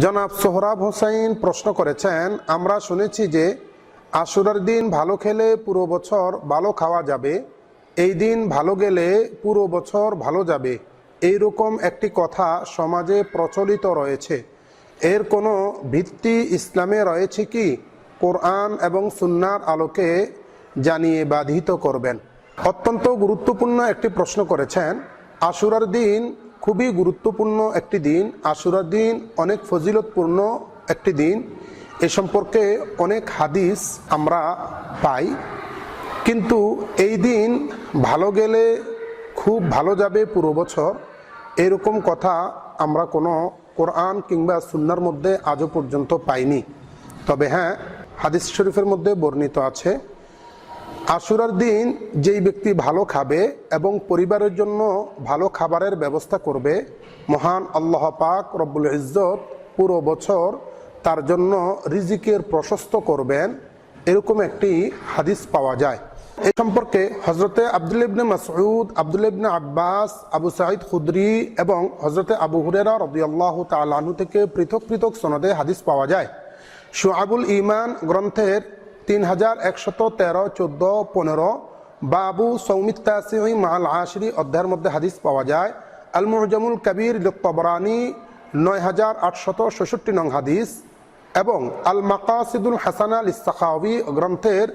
জনাব সোহরাব হোসাইন প্রশ্ন করেছেন, আমরা শুনেছি যে আশুরার দিন ভালো খেলে পুরো বছর ভালো খাওয়া যাবে। এই দিন ভালো গেলে পুরো বছর ভালো যাবে। এই রকম একটি কথা সমাজে প্রচলিত রয়েছে। এর কোনো ভিত্তি ইসলামে রয়েছে কি? কোরআন এবং সুন্নার আলোকে জানিয়ে বাধিত করবেন। অত্যন্ত গুরুত্বপূর্ণ একটি প্রশ্ন করেছেন, আশুরার দিন খুবই গুরুত্বপূর্ণ একটি দিন আশুরার দিন অনেক ফজিলতপূর্ণ একটি দিন। এ সম্পর্কে অনেক হাদিস আমরা পাই। কিন্তু এই দিন ভালো গেলে খুব ভালো যাবে পুরো বছর। এরকম কথা আমরা কোনো কোরআন কিংবা সুন্নার মধ্যে আজও পর্যন্ত পাইনি। তবে হ্যাঁ হাদিস শরীফের মধ্যে বর্ণিত আছে। আশুরার দিন যেই ব্যক্তি ভালো খাবে এবং পরিবারের জন্য ভালো খাবারের ব্যবস্থা করবে, মহান আল্লাহ পাক রব্বুল ইজ্জত পুরো বছর তার জন্য রিজিকের প্রশস্ত করবেন, এরকম একটি হাদিস পাওয়া যায়। এই সম্পর্কে হজরতে আবদুল ইবনে মাসউদ আবদুল ইবনে আব্বাস, আবু সাঈদ খুদরি এবং হজরতে আবু হুরেরা রদিয়াল্লাহ তালাহু থেকে পৃথক পৃথক সনদে হাদিস পাওয়া যায়। শুআবুল ইমান গ্রন্থের তিন হাজার একশত তেরো, চোদ্দ, পনেরো। বাবু সৌমিত্তাসি মাল আশরি অধ্যায়ের মধ্যে হাদিস পাওয়া যায়। আল মুহজামুল কবির তবরানি নয় হাজার আটশত ষষট্টি নং হাদিস। এবং আল মাকাসিদুল হাসান আল ইস্তাখাওয়ি গ্রন্থের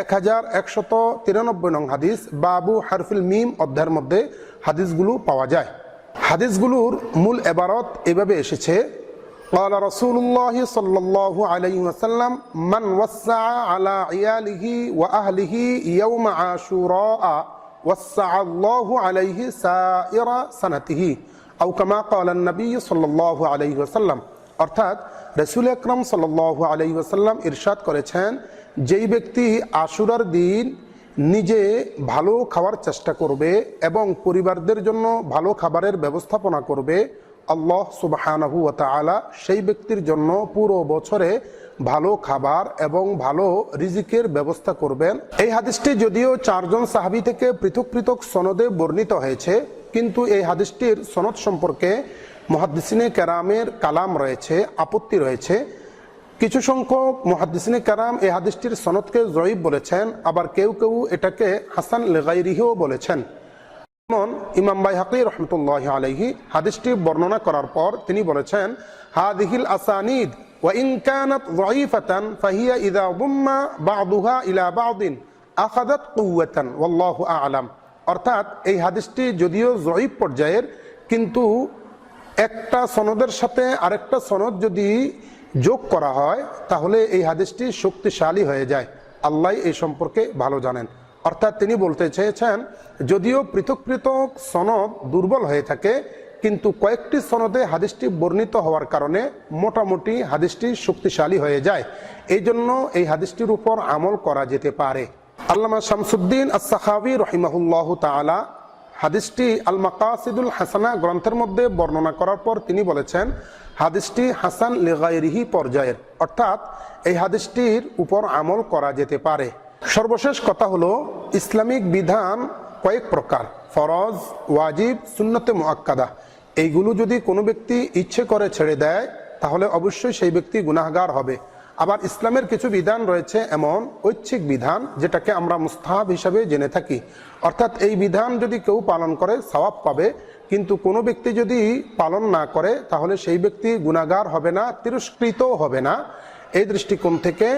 এক হাজার একশত তিরানব্বই নং হাদিস। বাবু হারফিল মিম অধ্যায়ের মধ্যে হাদিসগুলো পাওয়া যায়। হাদিসগুলোর মূল এবারত এভাবে এসেছে قال رسول الله صلى الله عليه وسلم من وسع على عياله وأهله يوم عاشوراء وسع الله عليه سائر سنته أو كما قال النبي صلى الله عليه وسلم অর্থাৎ রসুল আকরম সাল আলাই ওসাল্লাম ইরশাদ করেছেন যেই ব্যক্তি আশুরার দিন নিজে ভালো খাওয়ার চেষ্টা করবে এবং পরিবারদের জন্য ভালো খাবারের ব্যবস্থাপনা করবে আল্লাহ সুবাহানাহু তালা সেই ব্যক্তির জন্য পুরো বছরে ভালো খাবার এবং ভালো রিজিকের ব্যবস্থা করবেন। এই হাদিসটি যদিও চারজন সাহাবি থেকে পৃথক পৃথক সনদে বর্ণিত হয়েছে, কিন্তু এই হাদিসটির সনদ সম্পর্কে মহাদ্দিসিনে কেরামের কালাম রয়েছে, আপত্তি রয়েছে। কিছু সংখ্যক মহাদ্দিসিনে কারাম এই হাদিসটির সনদকে জয়ীব বলেছেন, আবার কেউ কেউ এটাকে হাসান লেগাইরিহিও বলেছেন। যেমন ইমাম বাই হাকি রহমতুল্লাহ আলহি হাদিসটি বর্ণনা করার পর তিনি বলেছেন হাদিহিল আসানিদ وإن كانت ضعيفة فهي إذا ضم بعضها إلى بعض أخذت قوة والله أعلم অর্থাৎ এই হাদিসটি যদিও জয়ীব পর্যায়ের কিন্তু একটা সনদের সাথে আরেকটা সনদ যদি যোগ করা হয় তাহলে এই হাদিসটি শক্তিশালী হয়ে যায় আল্লাহ এই সম্পর্কে ভালো জানেন অর্থাৎ তিনি বলতে চেয়েছেন, যদিও পৃথক পৃথক সনদ দুর্বল হয়ে থাকে, কিন্তু কয়েকটি সনদে হাদিসটি বর্ণিত হওয়ার কারণে মোটামুটি হাদিসটি শক্তিশালী হয়ে যায়। এই জন্য এই হাদিসটির উপর আমল করা যেতে পারে। আল্লামা শামসুদ্দিন আসাহাবি রহিমাহুল্লাহ তালা হাদিসটি আল মাকাসিদুল হাসানা গ্রন্থের মধ্যে বর্ণনা করার পর তিনি বলেছেন, হাদিসটি হাসান লেগাইরিহি পর্যায়ের। অর্থাৎ এই হাদিসটির উপর আমল করা যেতে পারে। সর্বশেষ কথা হলো, ইসলামিক বিধান কয়েক প্রকার, ফরজ, ওয়াজিব, সুন্নতে মোয়াক্কাদা এইগুলো যদি কোনো ব্যক্তি ইচ্ছে করে ছেড়ে দেয়, তাহলে অবশ্যই সেই ব্যক্তি গুনাহগার হবে। আবার ইসলামের কিছু বিধান রয়েছে এমন ঐচ্ছিক বিধান, যেটাকে আমরা মুস্তাহাব হিসাবে জেনে থাকি। অর্থাৎ এই বিধান যদি কেউ পালন করে, সওয়াব পাবে। কিন্তু কোনো ব্যক্তি যদি পালন না করে, তাহলে সেই ব্যক্তি গুণাগার হবে না তিরস্কৃত হবে না। এই দৃষ্টিকোণ থেকে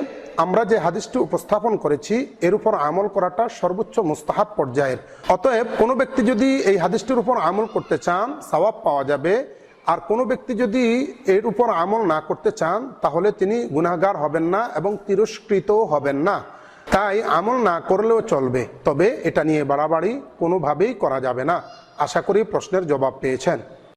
আমরা যে হাদিসটি উপস্থাপন করেছি, এর উপর আমল করাটা সর্বোচ্চ মুস্তাহাব পর্যায়ের। অতএব কোনো ব্যক্তি যদি এই হাদিসটির উপর আমল করতে চান, সওয়াব পাওয়া যাবে। আর কোনো ব্যক্তি যদি এর উপর আমল না করতে চান, তাহলে তিনি গুনাহগার হবেন না এবং তিরস্কৃত হবেন না। তাই আমল না করলেও চলবে। তবে এটা নিয়ে বাড়াবাড়ি কোনোভাবেই করা যাবে না। আশা করি প্রশ্নের জবাব পেয়েছেন।